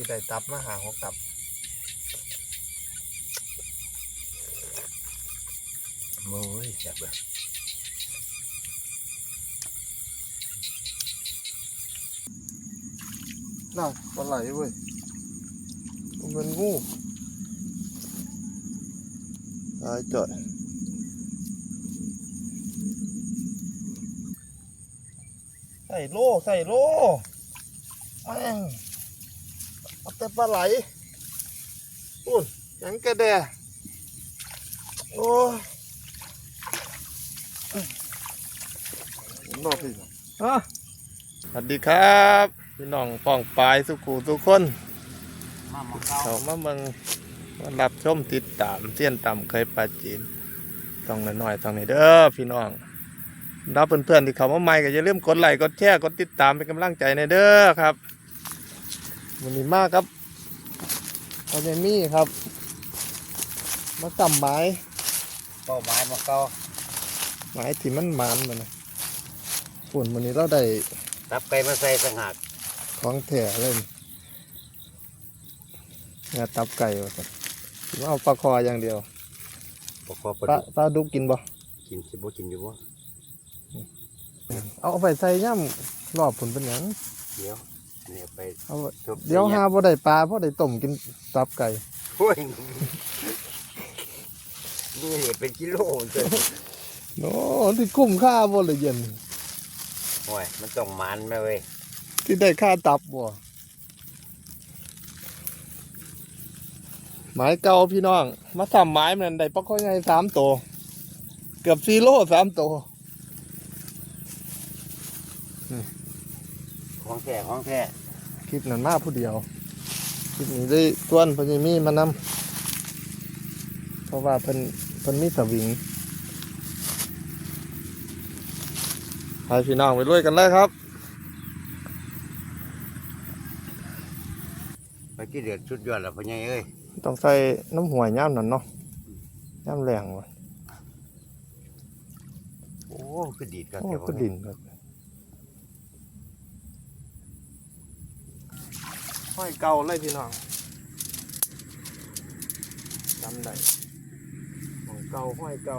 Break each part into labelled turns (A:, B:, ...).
A: สิได้ตับมาหาของตับ
B: โอ้ยจับเลย
A: น่าปลาไหลเว้ยมันเป็นงูตายจ่อยใส่โลใส่โลแม่ง เอาแต่ปลาไหลอุ้ยยังกระแดโอ้นอกพี่อะสวัสดีครับ พี่น้องป้องปลายสุขูทุกคน
B: มาหมอเขา
A: มาเมืองมารับชมติดตามเสี้ยนต่ำเคยปลาจีนต้องน้อยๆต้องนี้เด้อพี่น้องรับเพื่อนๆที่เขามาใหม่ก็อย่าลืมกดไลค์กดแชร์กดติดตามเป็นกำลังใจในเด้อครับ วันนี้มากครับพอใจมี่ครับ มาต่ำไม้
B: เป้าหมายหมอเก้า
A: ไม้ที่มันหมันมันนะฝุ่นวันนี้เราได้
B: ตับไก่มาใส่สังหาก
A: ของแถ่เลยงาตับไก่ว่าซั่นสิว่าเอาปลาคออย่างเดียว
B: ปกคอป
A: ปลา
B: ลาดุก
A: ปลาดุกกินบ่
B: กินสิบ่กินอยู่บ่
A: เอาไปใส่ย่ำรอบผลเป็นหยัง
B: เดี๋ยว เนี่ยไป
A: เอาไว้
B: ทุบ
A: เดี๋ยวหาบ่ได้ปลาเพราะได้ต้มกินตับไก่
B: โอ้ยนี่เนี่ยเป็นกิโลเลย
A: โอ้ที่คุ้มค่าบ่เลยเย็น
B: โอ้ยมันต้องมันแม่เว้ย
A: ที่ได้ค่าตับบ่หมายเก่าพี่น้อง มาสามไม้มันได้ปลาข้อยใหญ่สามตัวเกือบสี่โลสามตัว
B: ของแท้ของแท้
A: คลิปนั้นมาผู้เดียว คลิปนี้ได้ต้วนพญมีมานำเพราะว่าเพิ่นเพิ่นมีสวิงพาพี่น้องไปด้วยกันเลยครับ
B: ไปที่เดือดสุดยอดแล้วพ่อใหญ่เอ้ย
A: ต้องใส่น้ำหวยย่ามนั่นเนาะย่ามแรงว่ะ
B: โอ้คือดีดกัน
A: โอ้
B: แต่
A: ก็ดินครับ ห้อยเก่าเลยพี่น้องจำได้ของเก่าห้อยเก่า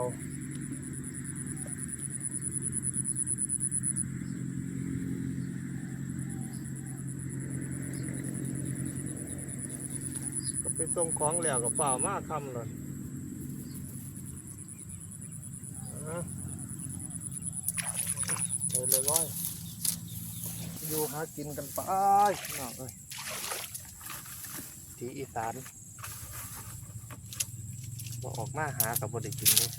A: ก็ไปส่งของแล้วกับฝ่ามาคำเลยเลยร้อยอยู่หากินกันไปน้องเอ้ย ที่อีสานบอออกมาหากับบได้กินเลย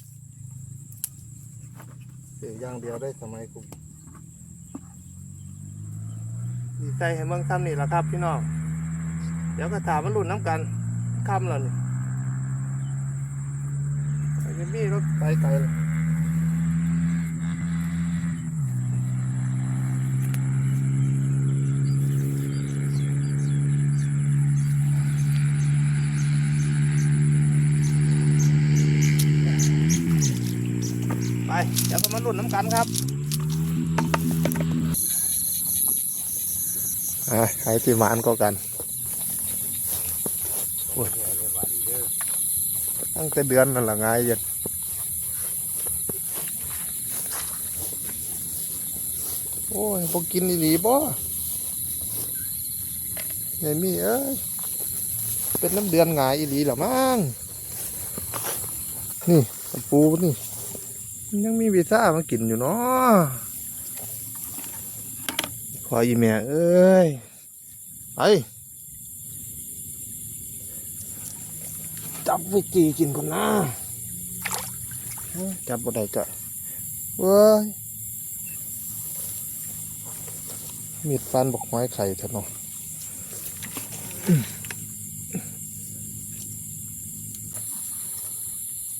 A: เสียอย่างเดียวได้สมัยกูดีใจให้เมืองซ้ำนี่แหละครับพี่น้อง เดี๋ยวก็ถามมันรุ่นน้ำกันค่ำแล้วนี่ไอ้มีรถไปไกลเลย มาลุ้นน้ำกันครับอ่าใครที่หมานก็กัน
B: เดี๋ยว
A: ตั้งแต่เดือนนั่นแหละไงย็นโอ้ยพวกกินอีหลีบ่ยายมีเอ้ย เป็นน้ำเดือนหงายอีหลีหรอมั้งนี่ปูนี่ ยังมีวีซ่ามากินอยู่เนาะขออีแม่เอ้ยไปจับวิจีกินก่อนนะจับบ่ได้จ้ะเว้ยมีดฟันบอกไม้ไข่เถอะเนาะอืม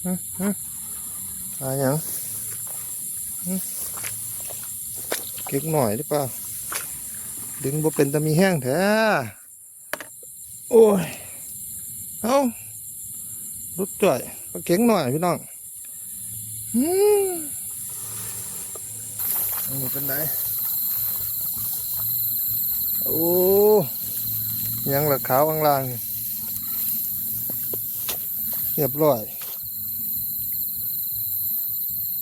A: ฮะฮะอะไรหยังฮะ เก็กหน่อยหรือเปล่า ดึงบ่เป็นตะมีแห้งแท้ โอ้ย เอ้ารุดจ่อยก็เก่งหน่อยพี่น้องอืมอันนี้เป็นไงโอ้ยังหลือขาวข้างลางเรียบร้อย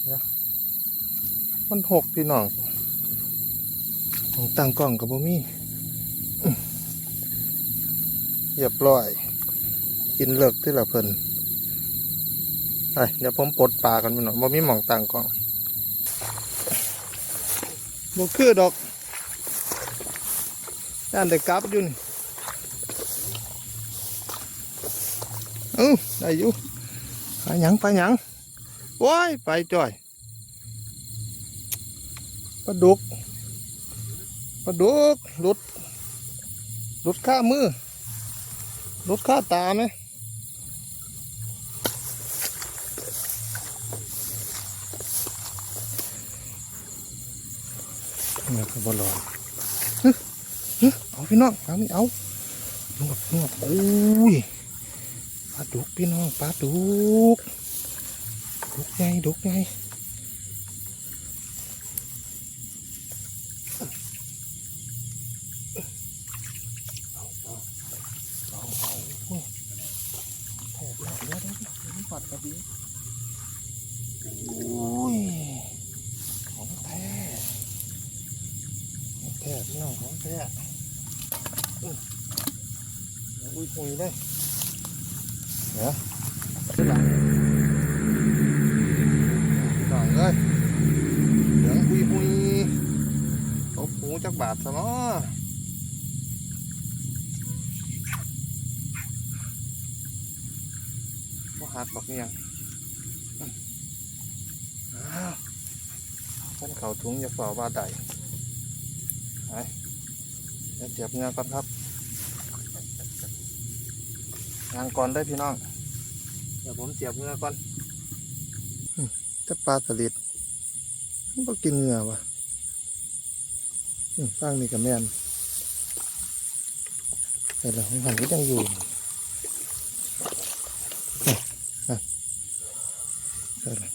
A: เดี๋ยว มันหกพี่น้องของตั้งกล้องกับบ่มีอื้อเรียบร้อย กินเลิกที่ละเพิ่นไปเดี๋ยวผมปลดปลากันพี่น้องบ่มีหมองตั้งกล้องบ่คือดอกย่านได้กลับอยู่นี่เออได้อยู่ไปหยังไปหยังโอ้ยไปจ่อย ลาดุกปลาดุกหลุดหลุดข้ามือหลุดข้าตาไหมเนี่ยก็บอลอยฮึฮึเอาพี่น้องเอานี่เอานวดนวดโอ้ยปลาดุกพี่น้องปลาดุกดุกไงดุกไงเอาเอาเอาเอาโอ้ยแทบแล้วเดี๋ยวเดี๋ยวเดี๋ยวมันปัดกระบี่โอ้ยของแท้ของแท้พี่น้องของแท้อื้อ เดี๋ยวอุ้ยคุยเลยหลังหน่อยเลยเหลืองหุยหุยตบหูจักบาทซะเนาะว่าหักบอกเนี่ยงอ้าวท่านเขาถุงอย่าฝ่าว่าใดไปเดี๋ยวเจ็บเงาก่อนครับ ยางก่อนได้อพี่น้อง เดี๋ยวผมเจียบเงือก่อนอืมจะปลาสลิดมันก็กินเงือวะอืมฟังนี่กับแม่นแต่ละของหันก็ยังอยู่นี่อะแต่ละ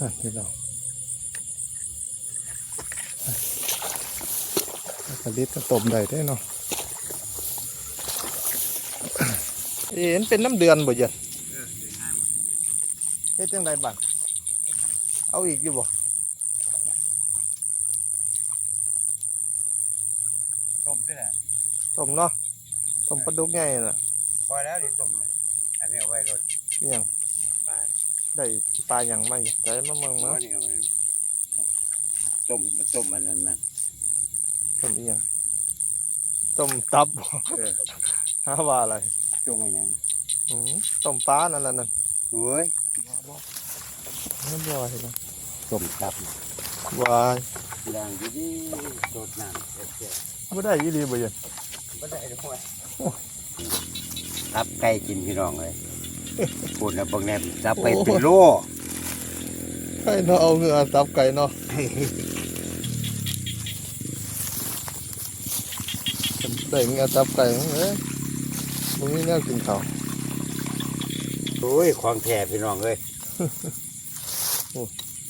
A: อะนี่เราอะปลาสลิดก็ต้มได้ได้เนาะ เอ็นเป็นน้ำเดือนบ่เย็นเฮ็ดจังไดบัดเอาอีกอยู่บ่
B: ต้มสิแหละ
A: ต้มเนาะต้มปลาดุกใหญ่น่ะ
B: พอแล้วดิต้มมันอันนี้เอาไว้ก่อน
A: อิหยัง
B: ปลา
A: ได้ปลาหยังมาอยู่ใจมาเมือง
B: หม้
A: มา
B: อนี่เอาไว้ต้มต้มมันนั่นนะ
A: ต้มอีหยังต้มตับบ่
B: เออ
A: หาว่าอะไร
B: ต้มมันยัง
A: อืมต้มปลานั่นแหละนั่น
B: โอ้ย
A: นั่นบ่เห็นบ่
B: ต้มตับ
A: วาย
B: ย่างดีๆโดดน้ำเจ็บ
A: บ่ได้อีหลีบ่เย็น
B: ๆไม่ได้ด้วยตับไก่กินพี่น้องเลยพูดนะบางแนมตับไปเป็นโล
A: ใครเนาะเอาเงือตับไก่เนาะได้เงือตับไก่เอ้ ยบ่มีแนวกินข้าว
B: โอ้ยของแท้พี่น้องเลย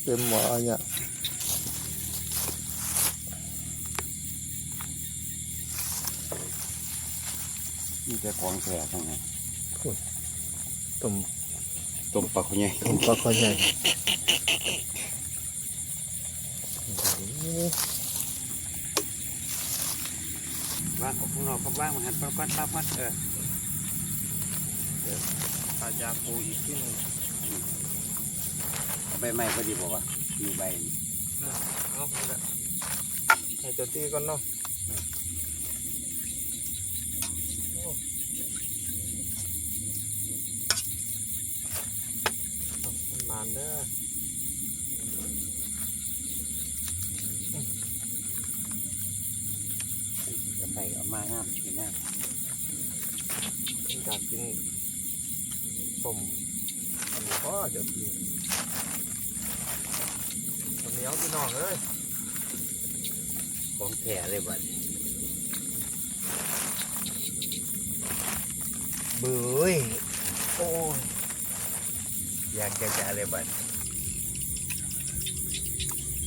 A: เต็มหม้ออันเนี้ย
B: มีแต่ของแท้ทั้งนั้น
A: ต้ม
B: ต้มปลาคุณยาย
A: ต้มปลาคอใหญ่
B: ว่างของพวกเราก็ว่างมาหันปลาก้อนปลาก้อน เออ
A: ปลายาปูอีกที่หนึง
B: เอาใบไม้พอดีบอกว่าอยู่ใบนี่
A: เอาไปละให้เจ้าที่ก่อนเนาะโอ้เอามันนานเด้อ
B: จะไปเอามาน้ำกินน้
A: อยากกินส้มอันนี้ก็เจ้าที่ข้าวเหนียวพี่น้องเอ้ยำ
B: ของแท้เลยบัดเบื่อโอ้ย อยากจะจะเลยบัด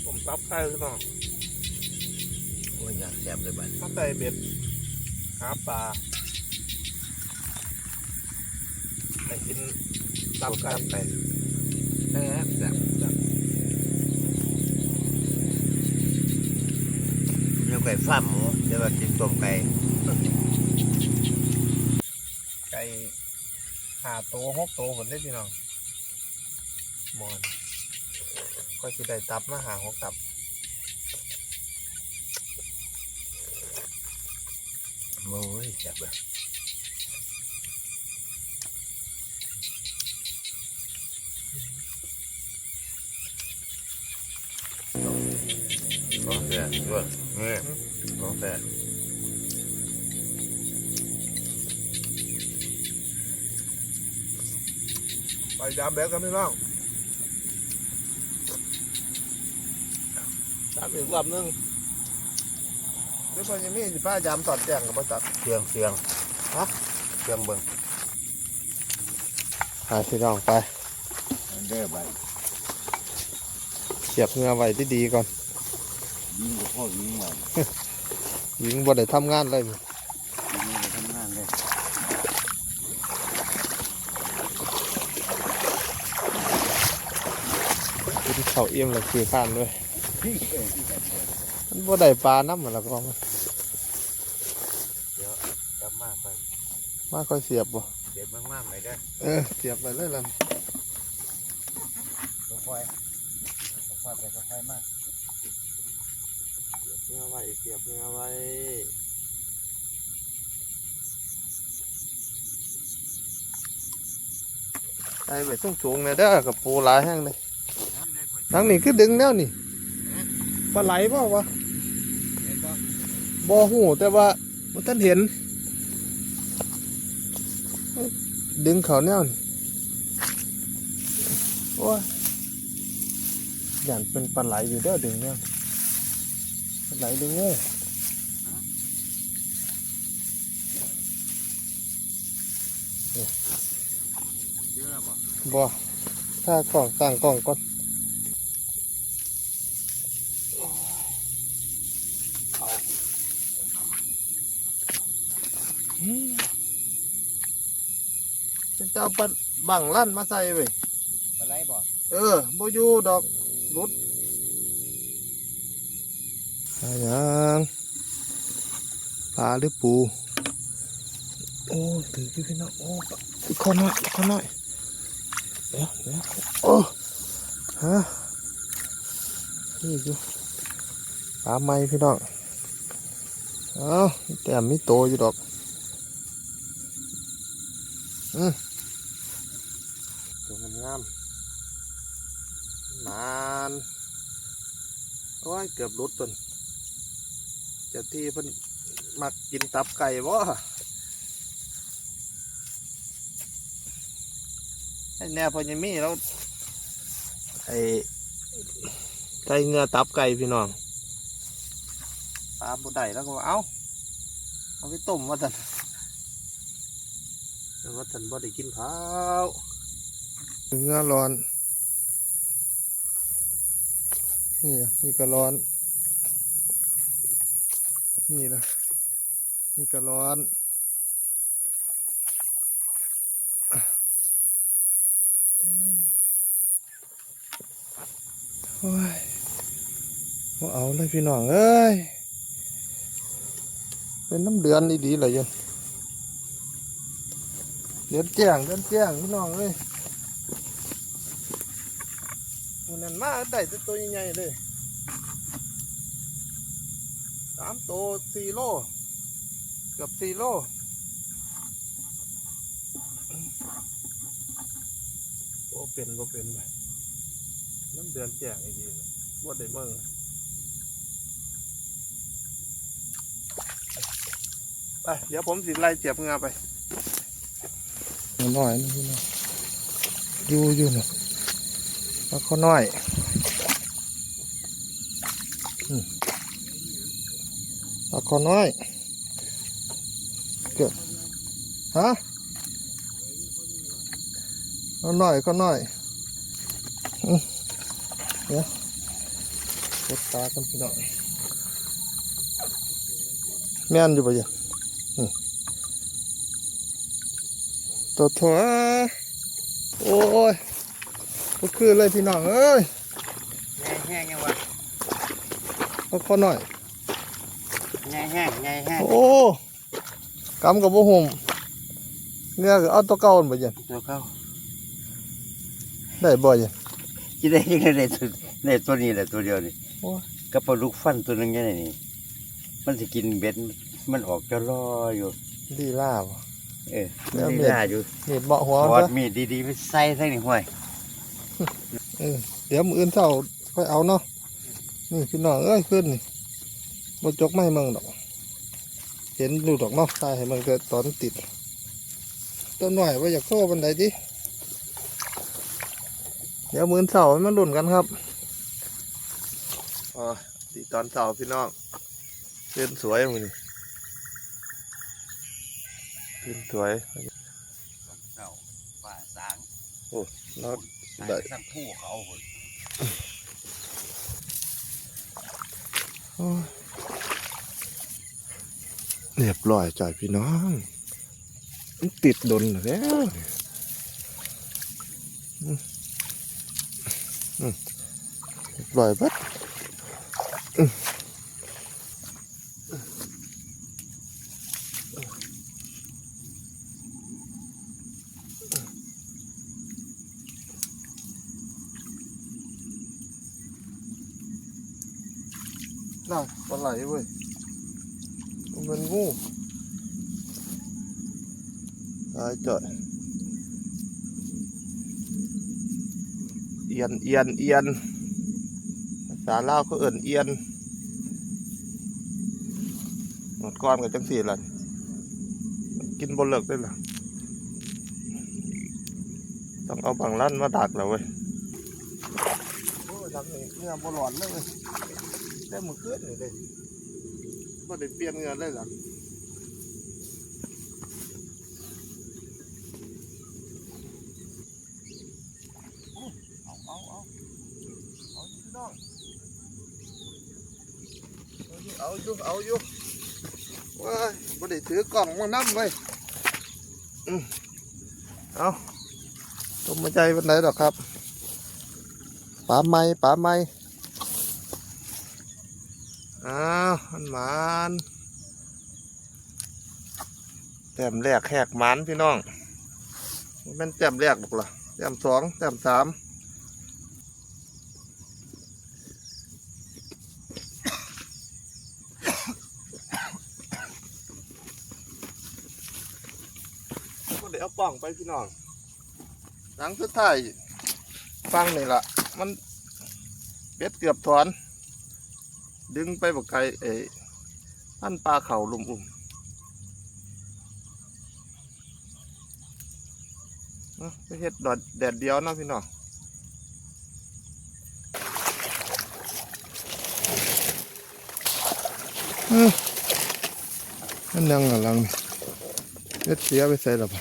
A: ผมตับไก่พี่น้อง
B: โอ้ยอยากแซ่บเลยบัด
A: ถ้าใส่เบ็ดหาปลาไปกินตับกันไปแซ่บแซ่บแซ่บ
B: เนื้อไก่ฟ้าร์มหมูเดี๋ยวมากินต้มไก่
A: ไก่หาโตหกโตผลได้พี่น้อง มอนก็จะได้ตับมาหาหกตับ
B: โอ้ยจับเลยของแท้ด้วยนี่ของแท้
A: ไปดามแบบกันพี่น้องตาม อีกรอบหนึงเดี๋ยวพอยังมีสิป้ายามสอดแจ้งกับประจัก
B: เสียงเสียงฮะเสียงเบิ่ง
A: หาพี่น้องไป
B: เด้อใบ
A: เสียบเงือไว้ที่ดีๆก่อน
B: ยิงกับพ่อยิงมา
A: ยิงบ่ได้ทำงานเลย
B: ยิงไปทำงานเลย
A: กินข้าวเอี่ยมแล้วคือข้านด้วย มันบ่ได้ปลาน้ำมันละก็มัน
B: จับมากไป
A: มาค่อยเสียบบ่
B: เด็ดมากๆเลยเด้อ
A: เออเสียบไปเลยล่ะ
B: ค่อยๆค่อยๆไปค่อยๆมาก
A: เงือไว้เสียบเงือไว้ใส่ไปสูงสูงๆเลยเด้อกับปูหลายแห้งเลยทั้งนี้คือดึงแนวนี่ป ลาไหลเปล่าวะบ่หูแต่ว่าบ่ท่านเห็น ดึงเขาแนวนี่โอ้ยอย่างเป็นปลาไหลอยู่เด้อดึงแนวปลาไหลดึงเอ้ย
B: เยอะบ่
A: บ่ถ้ากล่องตั้งกล่องก่อน จะเอาปลาบังลั่นมาใส่เว้ย
B: ปลาไหลบ่
A: เออบ่อยู่ดอกรุดอะไรยังปลาหรือปู โอ้ถือพี่พี่น้องโอ้ปลาขอหน่อยขอหน่อยเดี๋ยวเดี๋ยวโอ้ฮะนี่อยู่ปลาไม้พี่น้องเอ้าแต่มีโตอยู่ดอก อืม ตัวงามๆนานโอ้ยเกือบหลุดตนเจ้าที่เพิ่นมักกินตับไก่บ่ไอ้แน่พอยังมีแล้วไอ้ไก่เงือตับไก่พี่น้องปลาบุได้แล้วก็เอาเอาไปต้มว่าท่นแต่ว่าท่นบ่ได้กินข้าว เงือร้อน นี่นี่ก็ร้อน นี่นะนี่ก็ร้อนอืมโอ้ยบ่เอาเลยพี่น้องเอ้ย เป็นน้ำเดือนดีๆเลยยันเดือนแจ้งเดือนแจ้งพี่น้องเอ้ย มันนั่นมาได้ตัวใหญ่ๆเลยสามตัวสี่โลเกือบสี่โลโอ้เป็นบ่เป็นไปน้ำเดือนแจ้งอีกทีว่าได้เมื่อไป เดี๋ยวผมสิไล่เจ็บงาไปน้อยนะพี่น้องอยู่อยู่นะ แล้วก็น้อยเอาขอน้อย เกิดฮะเอาหน่อยก็น้อยอืมเดี๋ยวกดตากันพี่น้องแม่นอยู่ปะยังอืมตัวถั่วโอ้ย ก็คือเลยพี่น้องเอ้ย
B: แง่แห้งยังวะ
A: ก็ขอหน่อย
B: แง่แห้งแง่แห้ง
A: โอ้กำกับบ่ห่มเนี่ยก็เอาตัวเก่าบ่ยัน
B: ตัวเขา
A: ได้บ่ยัน
B: กินได้ยังไงในตัวในตัวนี้แหละตัวเดียวนี่
A: โอ้ย
B: กับปลาลูกฟันตัวหนึงยังไงนี่มันจะกินเบ็ดมันออกจะรออยู่
A: ดีล่าบ่
B: เออ
A: แล้ว
B: มัน
A: เบ็
B: ดี
A: ด
B: ล่าอยู่
A: มีดเบาะหัว
B: ถ
A: มัน
B: อด
A: ซะ
B: มีดดีๆไปใส่ใส่นี่ห้วย
A: เออเดี๋ยวมืออื่นเช้าค่อยเอาเนาะนี่พี่น้องเอ้ยขึ้นนี่บ่จกไม่เมืองดอก เห็นดูดอกเนาะใช่ให้มันเกิดตอนติดตัวหน่อยว่าอยากโซ่บันไดดิเดี๋ยวมือเช้าให้มันรุ่นกันครับอ๋อตีตอนเช้าพี่น้องเต้นสวยมื้อนี้เต้นสวย
B: เจ้าป่า สาง
A: แล้ว
B: สาง
A: ได้
B: สร้างผู้เขาพุ่น
A: โอ้ยเรียบร้อยจ่ายพี่น้องมันติดดนแล้วอืมอืมเรียบร้อยเบัดอืมน่าปลา ไหลเว้ยมันเป็นงูตายจ่อยเอียนเอียนเอียนภาษาลาวก็เอิ่นเอียนหมดก้อนกับจังสี่ละกินบนเลิกได้หรอต้องเอาบางลั่นมาดักแล้วเว้ยโอ้ยดักเนี่เนื้อบหลอนเลยเว้ย ได้หมดเกลือเลยเลยบ่ได้เปลี่ยนเงินเลยหรอเอาเอาเอาเอาอยู่พี่น้องเอาอยู่เอาอยู่ว้ายบ่ได้ถือกล่องมานั่งเว้ยเอาต้มมาใจวันไหนดอกครับปลาไม้ปลาไม้อ้าวมันหมานแต้มแรกแหกหมานพี่น้องมันแต้มแรกบอกล่ะแต้มสองแต้มสามก็เดี๋ยวเอาป่องไปพี่น้องหลังสุดท้ายฟังนี่ละมันเบ็ดเกือบถอน ดึงไปบอกไกลเอ้พันปลาเข่าลุมอุ่มไปเฮ็ดดอดแดดเดียวเนาะพี่น้องอื้อมันยังอะลังนี่เฮ็ดเสียไปใส่และบ่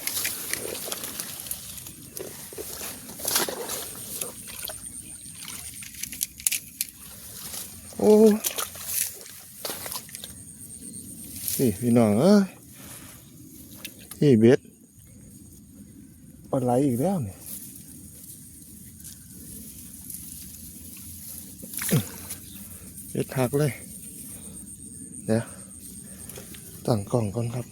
A: โอ้ นี่ พี่น้องเอ้ยนี่เบ็ดปลาไหลอีกแล้วเนี่ยเบ็ดหักเลย เดี๋ยวตั้งกล้องก่อนครับ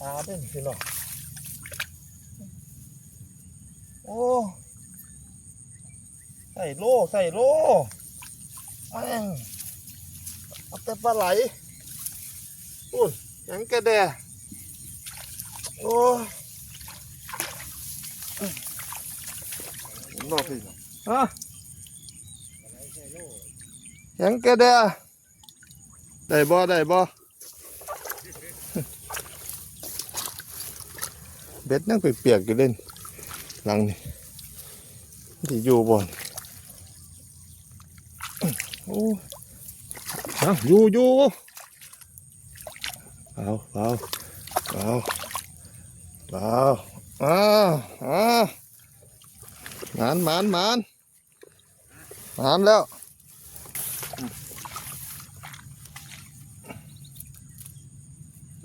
A: ปลาเด้นพี่น้องโอ้ ใส่โล่ใส่โล่แม่งเอาแต่ปลาไหลอุ้ยหยังกระแดโอ้ยรอพี่ฮะหยังกระแดได้บ่ได้บ่เบ็ดนั่งเปียกๆอยู่เล่นหลังนี่ที่อยู่บ่อน โอ้เอาอยู่อยู่เอาเอาเอาเอาเอาเอาหมานหมานหมานหามแล้ว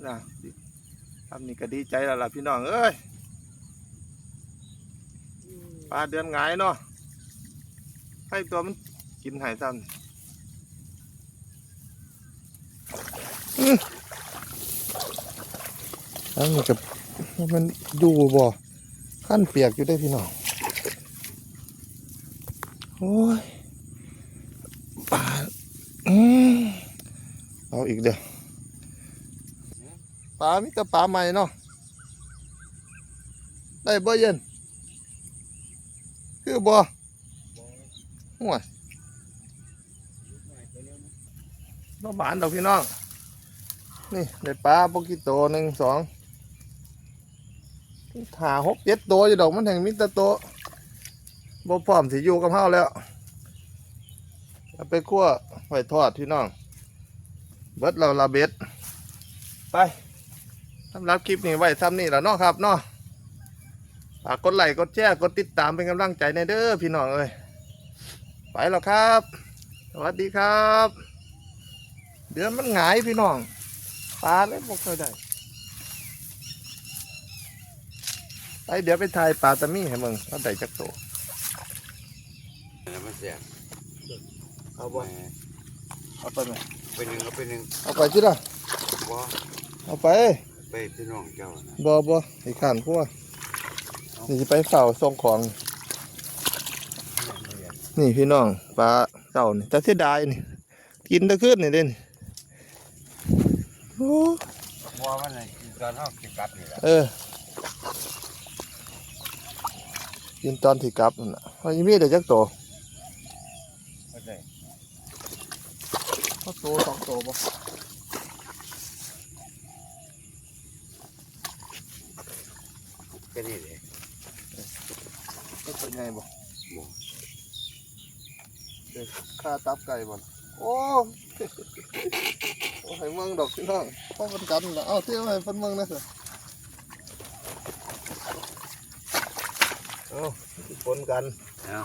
A: น่ะทำนี่ก็ดีใจแล้วล่ะพี่น้อง เอ้ยปลาเดือนหงเนาะให้ตัวมันกินหายซ้ำ อืมอันกับมันอยู่บ่ขั้นเปียกอยู่ได้พี่น้องโอ้ยปลาอืมเอาอีกเด้อปลามีแต่ปลาใหม่เนาะได้บ่เย็นคือบ่ห่วยบ่บานดอกพี่น้อง นี่ได้ปลาปกิโตหนึ่งสองหาหกเจ็ดตัวอยู่ดอกมันแห่งมิตรโตวบ่พร้อมสิอยู่กับเฮาแล้วเอาไปคั่วไว้ทอดพี่น้อง เบิดเราละเบ็ด ไปสำหรับคลิปนี้ไว้ซ้ำนี่แหละเนาะครับเนาะฝากกดไลค์กดแชร์กดติดตามเป็นกำลังใจในเด้อพี่น้องเอ้ยไปแล้วครับ สวัสดีครับ เดือนมันหงายพี่น้อง ปลาเลยบอกเคยได้ไปเดี๋ยวไปถ่ายปลาตะมี่ให้มึงเขาได้จักโต
B: แล้วมันเสีย
A: เอาบ่เอาไปไหม
B: ไปหนึ่งเอาไปหนึ่ง
A: เอาไปจิล่ะ
B: บ่
A: เอาไป
B: ไปพี่น้องเจ้านะ
A: บ่บ่ไอ้ขานพวกนี่จะไปเฝ้าส่งของ นี่พี่น้องปลาเต่านี่แต่เสียดายนี่กินตะขึ้นนี่เด่น โอ้
B: บ่มันเลยกินตอนเฮาสิกลับนี่แหละ
A: เออกินตอนที่กลับนั่นน่ะเขายังมีแต่จักโต
B: เข้าใจ
A: เขาโตสองโตบ่
B: แค่นี้เลย
A: ก็เป็นไงบ่
B: บ่
A: เด็กฆ่าตับไก่บ่โอ้โอ้ ให้เมืองดอกพี่น้องพ่อมันกันนะเอ้าเที่ยวให้เพิ่นเมืองนะสิเอ้าผลกัน
B: เอา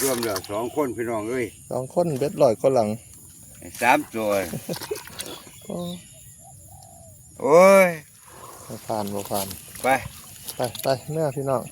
B: รวมแล้วสองคนพี่น้องเอ้ย
A: สองคนเบ็ดลอยคนหลัง
B: สามตัว
A: โอ้
B: โอ้ย
A: บ่ผ่านบ่ผ่าน
B: ไป
A: ไปไปเมื่อพี่น้อง